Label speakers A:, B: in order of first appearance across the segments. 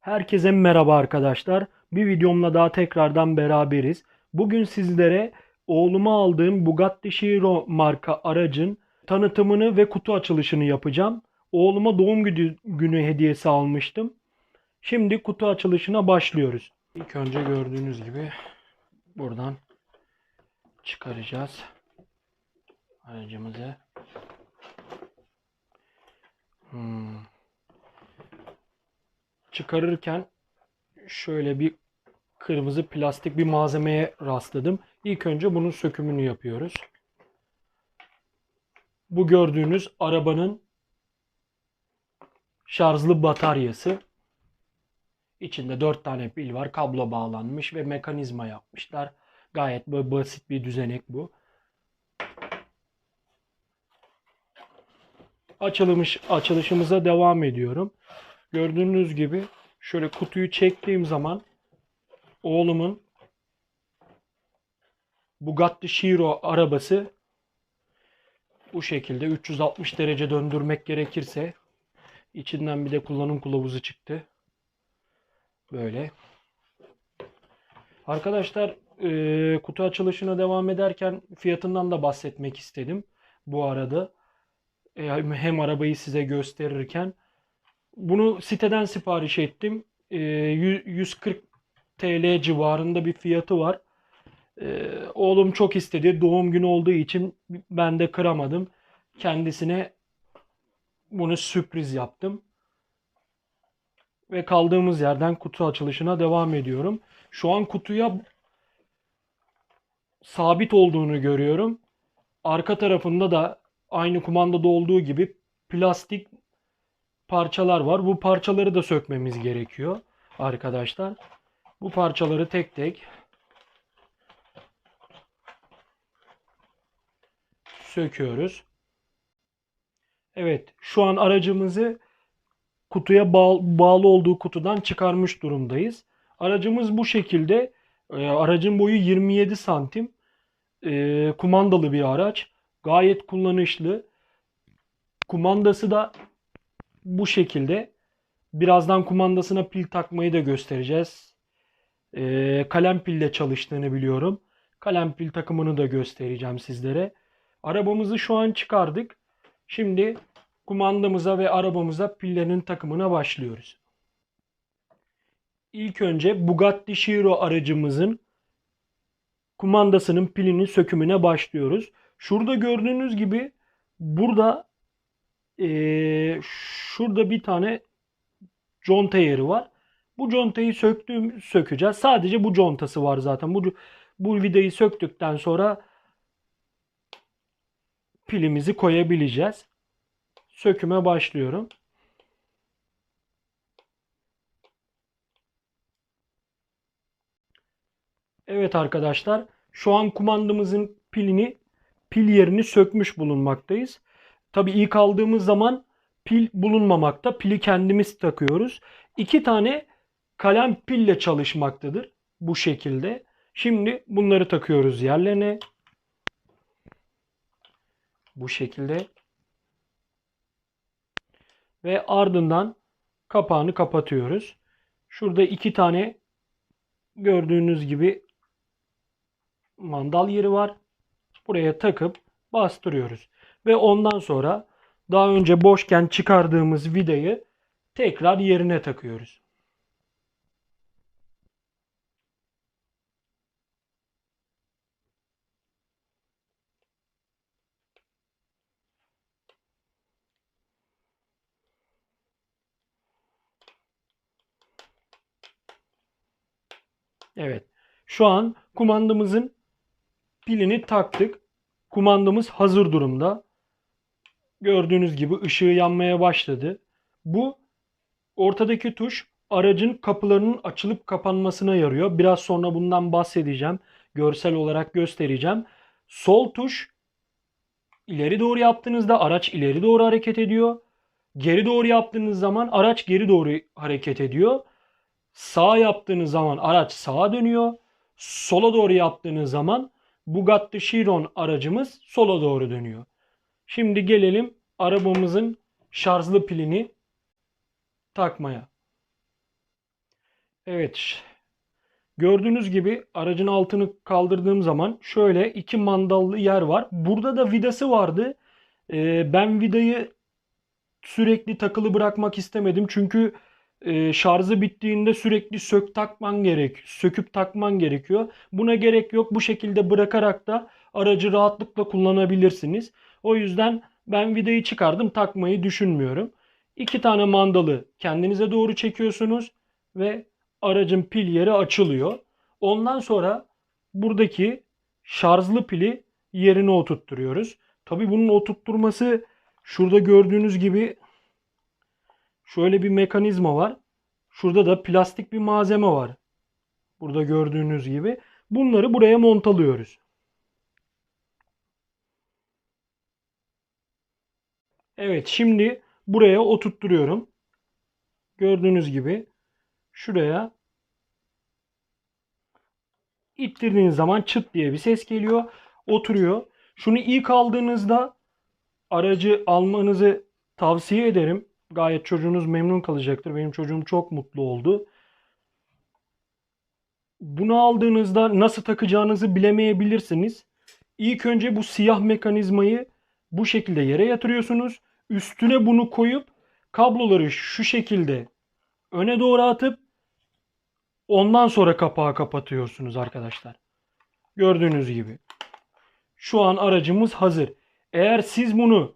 A: Herkese merhaba arkadaşlar. Bir videomla daha tekrardan beraberiz. Bugün sizlere oğluma aldığım Bugatti Chiron marka aracın tanıtımını ve kutu açılışını yapacağım. Oğluma doğum günü, günü hediyesi almıştım. Şimdi kutu açılışına başlıyoruz. İlk önce gördüğünüz gibi buradan çıkaracağız aracımızı. Hmm çıkarırken şöyle bir kırmızı plastik bir malzemeye rastladım. İlk önce bunun sökümünü yapıyoruz. Bu gördüğünüz arabanın şarjlı bataryası. İçinde 4 tane pil var. Kablo bağlanmış ve mekanizma yapmışlar. Gayet basit bir düzenek bu. Açılmış, açılışımıza devam ediyorum. Gördüğünüz gibi şöyle kutuyu çektiğim zaman oğlumun Bugatti Chiron arabası bu şekilde 360 derece döndürmek gerekirse içinden bir de kullanım kılavuzu çıktı. Böyle. Arkadaşlar e, kutu açılışına devam ederken fiyatından da bahsetmek istedim. Bu arada E, hem arabayı size gösterirken bunu siteden sipariş ettim. E, 140 TL civarında bir fiyatı var. E, oğlum çok istedi. Doğum günü olduğu için ben de kıramadım. Kendisine bunu sürpriz yaptım. Ve kaldığımız yerden kutu açılışına devam ediyorum. Şu an kutuya sabit olduğunu görüyorum. Arka tarafında da aynı kumandada olduğu gibi plastik parçalar var. Bu parçaları da sökmemiz gerekiyor arkadaşlar. Bu parçaları tek tek söküyoruz. Evet, şu an aracımızı kutuya bağ bağlı olduğu kutudan çıkarmış durumdayız. Aracımız bu şekilde. E, aracın boyu 27 santim. E, kumandalı bir araç. Gayet kullanışlı. Kumandası da bu şekilde. Birazdan kumandasına pil takmayı da göstereceğiz. Ee, kalem pille çalıştığını biliyorum. Kalem pil takımını da göstereceğim sizlere. Arabamızı şu an çıkardık. Şimdi kumandamıza ve arabamıza pillerin takımına başlıyoruz. İlk önce Bugatti Chiron aracımızın kumandasının pilinin sökümüne başlıyoruz. Şurada gördüğünüz gibi burada ee, şurada bir tane conta yeri var. Bu contayı söktüğüm sökeceğiz. Sadece bu contası var zaten. Bu bu vidayı söktükten sonra pilimizi koyabileceğiz. Söküme başlıyorum. Evet arkadaşlar, şu an kumandamızın pilini pil yerini sökmüş bulunmaktayız. Tabii ilk aldığımız zaman pil bulunmamakta. Pili kendimiz takıyoruz. İki tane kalem pille çalışmaktadır. Bu şekilde. Şimdi bunları takıyoruz yerlerine. Bu şekilde. Ve ardından kapağını kapatıyoruz. Şurada iki tane gördüğünüz gibi mandal yeri var. Buraya takıp bastırıyoruz. Ve ondan sonra daha önce boşken çıkardığımız vidayı tekrar yerine takıyoruz. Evet. Şu an kumandamızın pilini taktık. Kumandamız hazır durumda. Gördüğünüz gibi ışığı yanmaya başladı. Bu ortadaki tuş aracın kapılarının açılıp kapanmasına yarıyor. Biraz sonra bundan bahsedeceğim. Görsel olarak göstereceğim. Sol tuş ileri doğru yaptığınızda araç ileri doğru hareket ediyor. Geri doğru yaptığınız zaman araç geri doğru hareket ediyor. Sağ yaptığınız zaman araç sağa dönüyor. Sola doğru yaptığınız zaman Bugatti Chiron aracımız sola doğru dönüyor. Şimdi gelelim arabamızın şarjlı pilini takmaya. Evet. Gördüğünüz gibi aracın altını kaldırdığım zaman şöyle iki mandallı yer var. Burada da vidası vardı. Ee, ben vidayı sürekli takılı bırakmak istemedim. Çünkü e, şarjı bittiğinde sürekli sök takman gerek, söküp takman gerekiyor. Buna gerek yok. Bu şekilde bırakarak da aracı rahatlıkla kullanabilirsiniz. O yüzden ben vidayı çıkardım, takmayı düşünmüyorum. İki tane mandalı kendinize doğru çekiyorsunuz ve aracın pil yeri açılıyor. Ondan sonra buradaki şarjlı pili yerine oturtturuyoruz. Tabi bunun oturtturması şurada gördüğünüz gibi şöyle bir mekanizma var. Şurada da plastik bir malzeme var. Burada gördüğünüz gibi. Bunları buraya montalıyoruz. Evet şimdi buraya oturtturuyorum. Gördüğünüz gibi şuraya ittirdiğiniz zaman çıt diye bir ses geliyor. Oturuyor. Şunu ilk aldığınızda aracı almanızı tavsiye ederim. Gayet çocuğunuz memnun kalacaktır. Benim çocuğum çok mutlu oldu. Bunu aldığınızda nasıl takacağınızı bilemeyebilirsiniz. İlk önce bu siyah mekanizmayı bu şekilde yere yatırıyorsunuz. Üstüne bunu koyup kabloları şu şekilde öne doğru atıp ondan sonra kapağı kapatıyorsunuz arkadaşlar. Gördüğünüz gibi. Şu an aracımız hazır. Eğer siz bunu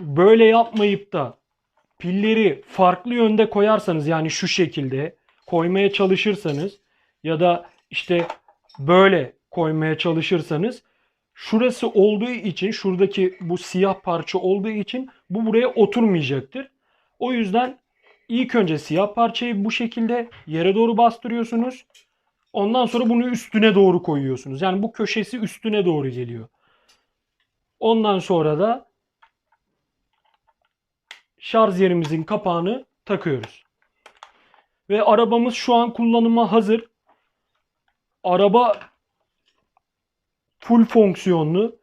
A: böyle yapmayıp da pilleri farklı yönde koyarsanız yani şu şekilde koymaya çalışırsanız ya da işte böyle koymaya çalışırsanız şurası olduğu için şuradaki bu siyah parça olduğu için bu buraya oturmayacaktır. O yüzden ilk önce siyah parçayı bu şekilde yere doğru bastırıyorsunuz. Ondan sonra bunu üstüne doğru koyuyorsunuz. Yani bu köşesi üstüne doğru geliyor. Ondan sonra da şarj yerimizin kapağını takıyoruz. Ve arabamız şu an kullanıma hazır. Araba full fonksiyonlu.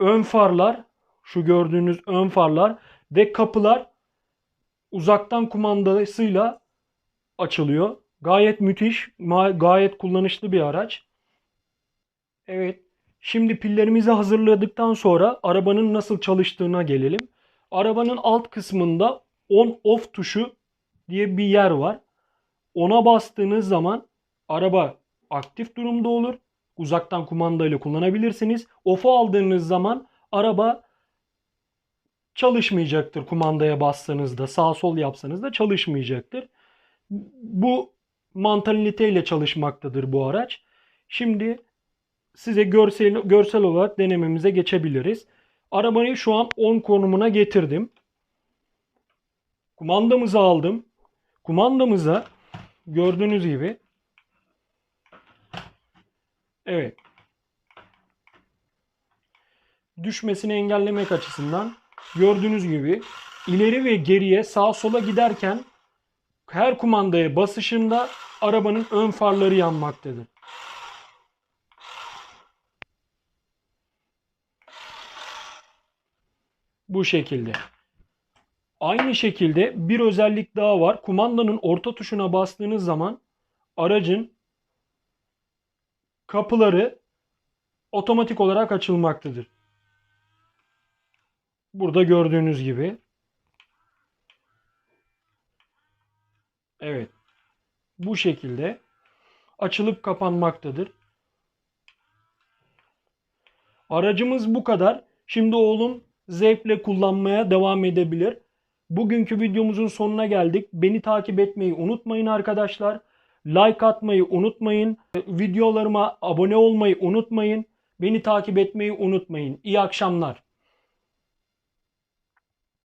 A: Ön farlar, şu gördüğünüz ön farlar ve kapılar uzaktan kumandasıyla açılıyor. Gayet müthiş, gayet kullanışlı bir araç. Evet, şimdi pillerimizi hazırladıktan sonra arabanın nasıl çalıştığına gelelim. Arabanın alt kısmında on off tuşu diye bir yer var. Ona bastığınız zaman araba aktif durumda olur. Uzaktan kumanda ile kullanabilirsiniz. Off'u aldığınız zaman araba çalışmayacaktır kumandaya bastığınızda. Sağ sol yapsanız da çalışmayacaktır. Bu mantaliteyle çalışmaktadır bu araç. Şimdi size görsel, görsel olarak denememize geçebiliriz. Arabayı şu an 10 konumuna getirdim. Kumandamızı aldım. Kumandamıza gördüğünüz gibi Evet. Düşmesini engellemek açısından gördüğünüz gibi ileri ve geriye sağ sola giderken her kumandaya basışında arabanın ön farları yanmaktadır. Bu şekilde. Aynı şekilde bir özellik daha var. Kumandanın orta tuşuna bastığınız zaman aracın kapıları otomatik olarak açılmaktadır. Burada gördüğünüz gibi. Evet. Bu şekilde açılıp kapanmaktadır. Aracımız bu kadar. Şimdi oğlum zevkle kullanmaya devam edebilir. Bugünkü videomuzun sonuna geldik. Beni takip etmeyi unutmayın arkadaşlar. Like atmayı unutmayın. Videolarıma abone olmayı unutmayın. Beni takip etmeyi unutmayın. İyi akşamlar.